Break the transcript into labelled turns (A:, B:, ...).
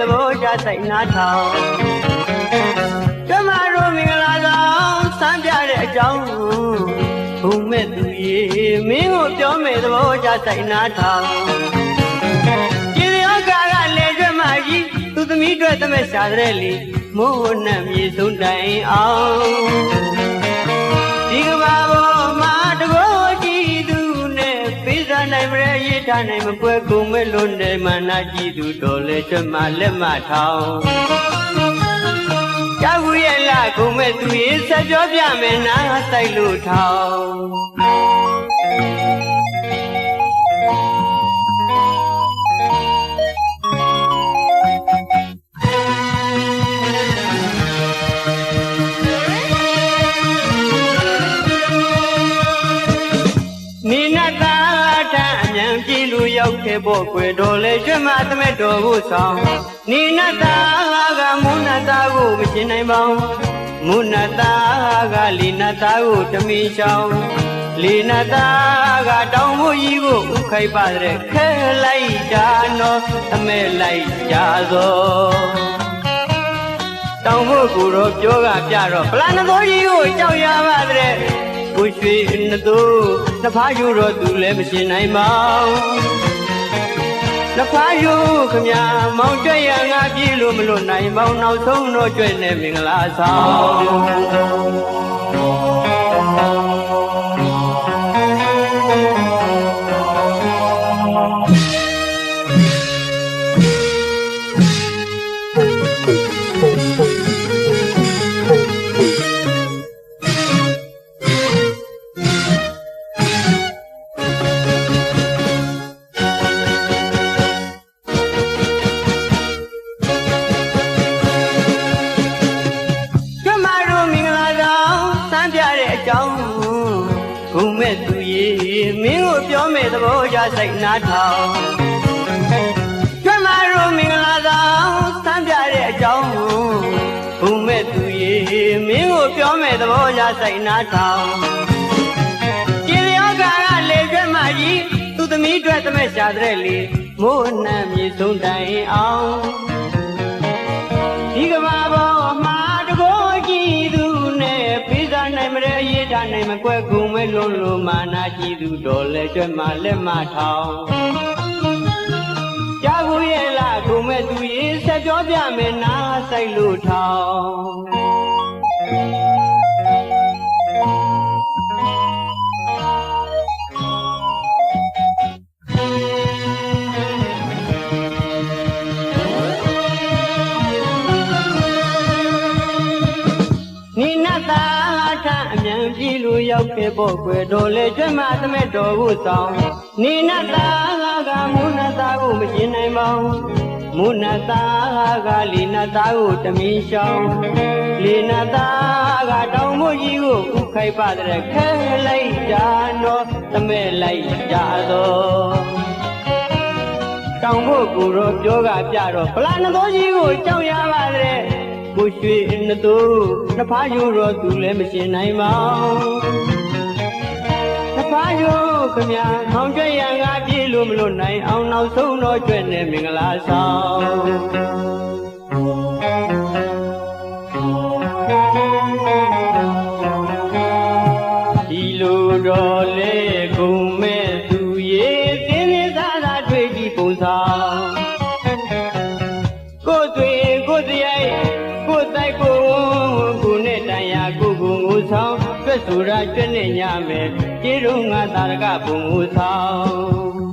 A: သဘောချစိတ်နာထောင်ကျမတို့မင်္ဂလာဆောင်စမ်းပြတဲ့အကြောင်းဘုံမဲ့သူရေမင်းကိုပြောမယ်သဘောချစိတ်နာထောင်ကြည်ရောကာကလေကျွတ်မကြီးသူသမီးတွေ့သမက်ရှာတဲ့လေမိုးဝနှံမြေဆုံးတိုင်အောင် နိုင်မပွဲကုန်မဲ့လို့နေမနာကြည့်သူတော်လေကျွတ်မလက်မထောင်ကြောက်ဘူးရဲ့လားကုန်မဲ့သူရေဆက်ပြောပြမယ်နာဆိုင်လို့ထောင် ရောက်ခဲ့ဖို့ကွယ်တော်လေကျွတ်မသမက်တော်ကိုဆောင်နိနတာကမုနတာကိုမရှင်းနိုင်ပါဘူးမုနတာကလီနတာကိုတမီရှောင်းလီနတာကတောင်မှုကြီးကိုဥခိုက်ပါတဲ့ခဲလိုက်တာနော်အမဲလိုက်ကြသောတောင်ဖို့ကိုတော့ပြောကပြတော့ပလန်တော်ကြီးကိုကြောက်ရပါတဲ့ ကိုရွှေနှစ်သူနှစ်ဖားယူတော့သူလည်းမရှင်းနိုင်ပါဘူးနှစ်ဖားယူခမမောင်ကျွဲ့ရငါပြေလို့မလို့နိုင်မောင်နောက်ဆုံးတော့ကျွဲ့နေမင်္ဂလာဆောင် မင်းကိုပြောမယ်သဘောချစိတ်နာထောင်ကျွတ်မတို့မင်္ဂလာဆောင်စမ်းပြတဲ့အကြောင်းဂုံမဲ့သူရေမင်းကိုပြောမယ်သဘောချစိတ်နာထောင်ကြည်ရောကာကလေကျွတ်မကြီးသူသမီးတွေ့သမက်ရှာတဲ့လေမိုးနှံမြေဆုံးတိုင်အောင် မရရေးထားနိုင်မကွက်ကုန်မဲလုံးလုံးမာနာကြည့်သူတော်လဲကျွဲ့မှလက်မထောင်ကြာဘူးရဲ့လားကုန်မဲသူရေးဆက်ပြောပြမယ်နာဆိုင်လို့ထောင်နိန တာထအမြန်ပြီလူရောက်ခဲ့ဖို့ကွယ်တော်လဲကျွဲ့မှသမက်တော်ကိုဆောင်နိနတာကမုနတာကိုမရှင်းနိုင်ပါဘူးမုနတာကလီနတာကိုတမင်းရှောင်းလီနတာကတောင်မကြီးကိုဥခိုက်ပါတဲ့ခဲလိုက်တာနော်သမက်လိုက်ကြသောတောင်ဖို့ကိုတော့ပြောကပြတော့ပလာနတော်ကြီးကိုကြောက်ရပါတဲ့ ကိုရွှေနှစ်သူနှစ်ဖားယူတော့သူလည်းမရှင်းနိုင်ပါဘူးနှစ်ဖားယူခမခေါင်းကျွဲ့ရငါပြေးလို့မလို့နိုင်အောင်နောက်ဆုံးတော့ကျွဲ့နေမင်္ဂလာဆောင်ဒီလိုတော့လေကုန်မဲ့သူရေသင်းနေသားသာတွေ့ကြည့်ပုံဆော ဆောင်တွေ့ဆိုတာကျွတ်နေညမယ်ကျေးတော့ငါတာရကဘုံငိုဆောင်